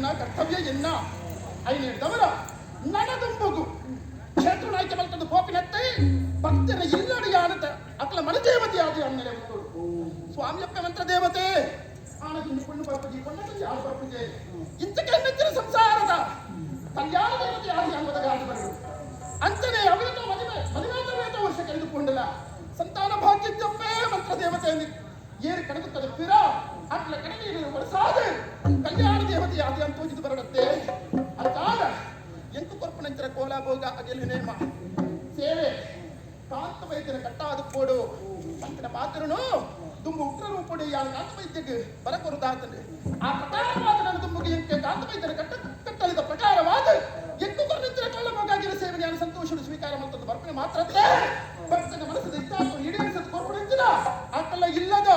ಎನ್ನ ಕರ್ತವ್ಯ ಎನ್ನ? ಐನು ಹಿಡಿದವರ ಕ್ಷೇತ್ರ ಆಯ್ಕೆ ಮಲ್ತದ್ದು ಪೋಪಿನತ್ತೆ ಭಕ್ತರ ಇಲ್ಲಡಿ ಆನತ ಮನ ಮನದೇವತೆ ಆದಿ ಅನ್ನಲೆ ಸ್ವಾಮಿಯಪ್ಪ ಮಂತ್ರ ದೇವತೆ. ನೆಚ್ಚಿನ ಸಂಸಾರದ ಕಲ್ಯಾಣ ದೇವತೆ ಆದಿ ಅನ್ನದ ಗಾಡಿ ಬರಲು ಅಂಚನೆ ಅವರನ್ನು ಮದುವೆ ಮದುವೆ ವರ್ಷ ಕಳೆದುಕೊಂಡಿಲ್ಲ? ಸಂತಾನ ಭಾಗ್ಯದ್ದೊಮ್ಮೆ ಮಂತ್ರ ದೇವತೆ ಏರ್ ಕಡಗುತ್ತದೆ ಪಿರ. ಅಟ್ಲ ಕಡಲಿ ಬರಸಾದೆ ಕಲ್ಯಾಣ ದೇವತೆಯ ಅಂತ ಇದು ಬರಡತ್ತೆ. ಅದಾದ ಎಂಟು ಕೊರ್ಪನಂತರ ಕೋಲಾಭೋಗ ಅದೆಲ್ಲ ನೇಮ. ಸೇವೆ, ಕಾಂತ ವೈದ್ಯನ ಕಟ್ಟಾದ ಕೋಡು. ಅಂತನ ಮಾತ್ರನು ದುಂಬು ಉಗ್ರರು ಕೊಡಿ ಯಾವ ಕಾಂತ ವೈದ್ಯಕ್ಕೆ ಬರಕೊರುದಾತನು ಆ ಪ್ರಕಾರವಾದ ನನ್ನ ದುಂಬುಗೆ ಎಂಟು ಕಾಂತ ವೈದ್ಯರ ಕಟ್ಟ ಕಟ್ಟಲಿದ ಪ್ರಕಾರವಾದ ಎಂಟು ಕೊರ್ಪನಂತರ ಕೋಲಾಭೋಗಾಗಿನ ಸೇವೆ ನಾನು ಸಂತೋಷದ ಸ್ವೀಕಾರ ಮಾಡ್ತದ್ದು ಬರ್ಪಣೆ ಮಾತ್ರ ಭಕ್ತನ ಮನಸ್ಸದ ಇದ್ದಾತು ಈಡೇರಿಸದ ಕೊರ್ಪಣೆ ಅಂತಿನ ಆತಲ್ಲ ಇಲ್ಲದ